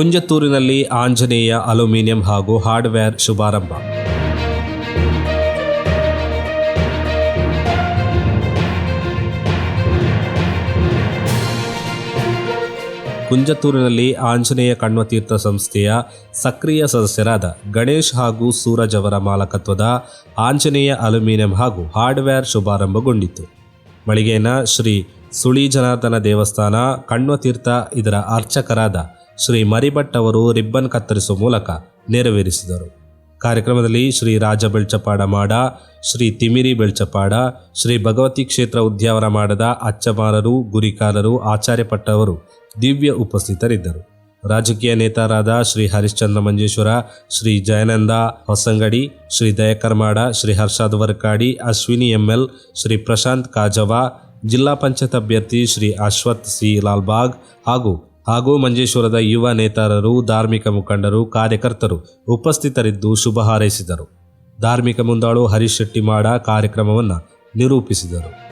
ಕುಂಜತ್ತೂರಿನಲ್ಲಿ Anjaneya aluminium ಹಾಗೂ hardware ಶುಭಾರಂಭ. ಕುಂಜತ್ತೂರಿನಲ್ಲಿ ಆಂಜನೇಯ ಕಣ್ವತೀರ್ಥ ಸಂಸ್ಥೆಯ ಸಕ್ರಿಯ ಸದಸ್ಯರಾದ ಗಣೇಶ್ ಹಾಗೂ ಸೂರಜ್ ಅವರ ಮಾಲಕತ್ವದ ಆಂಜನೇಯ ಅಲ್ಯೂಮಿನಿಯಂ ಹಾಗೂ ಹಾರ್ಡ್ವೇರ್ ಶುಭಾರಂಭಗೊಂಡಿತು. ಮಳಿಗೆಯನ್ನ ಶ್ರೀ ಸುಳಿ ಜನಾರ್ದನ ದೇವಸ್ಥಾನ ಕಣ್ವತೀರ್ಥ ಇದರ ಅರ್ಚಕರಾದ ಶ್ರೀ ಮರಿಭಟ್ ಅವರು ರಿಬ್ಬನ್ ಕತ್ತರಿಸುವ ಮೂಲಕ ನೆರವೇರಿಸಿದರು. ಕಾರ್ಯಕ್ರಮದಲ್ಲಿ ಶ್ರೀ ರಾಜ ಬೆಳ್ಚಪಾಡ ಮಾಡ, ಶ್ರೀ ತಿಮಿರಿ ಬೆಳ್ಚಪಾಡ, ಶ್ರೀ ಭಗವತಿ ಕ್ಷೇತ್ರ ಉದ್ಯಾವರ ಮಾಡದ ಅಚ್ಚಮಾರರು, ಗುರಿಕಾರರು, ಆಚಾರ್ಯಪಟ್ಟವರು ದಿವ್ಯ ಉಪಸ್ಥಿತರಿದ್ದರು. ರಾಜಕೀಯ ನೇತಾರಾದ ಶ್ರೀ ಹರಿಶ್ಚಂದ್ರ ಮಂಜೇಶ್ವರ, ಶ್ರೀ ಜಯನಂದ ಹೊಸಂಗಡಿ, ಶ್ರೀ ದಯಕರ್ಮಾಡ ಶ್ರೀ ಹರ್ಷಾದ್ ವರ್ಕಾಡಿ, ಅಶ್ವಿನಿ ಎಂಎಲ್ ಶ್ರೀ ಪ್ರಶಾಂತ್ ಕಾಜವ, ಜಿಲ್ಲಾ ಪಂಚಾಯತ್ ಅಭ್ಯರ್ಥಿ ಶ್ರೀ ಅಶ್ವಥ್ ಸಿ ಲಾಲ್ಬಾಗ್ ಹಾಗೂ ಹಾಗೂ ಮಂಜೇಶ್ವರದ ಯುವ ನೇತಾರರು, ಧಾರ್ಮಿಕ ಮುಖಂಡರು, ಕಾರ್ಯಕರ್ತರು ಉಪಸ್ಥಿತರಿದ್ದು ಶುಭ ಹಾರೈಸಿದರು. ಧಾರ್ಮಿಕ ಮುಂದಾಳು ಹರೀಶ್ ಶೆಟ್ಟಿಮಾಡ ಕಾರ್ಯಕ್ರಮವನ್ನು ನಿರೂಪಿಸಿದರು.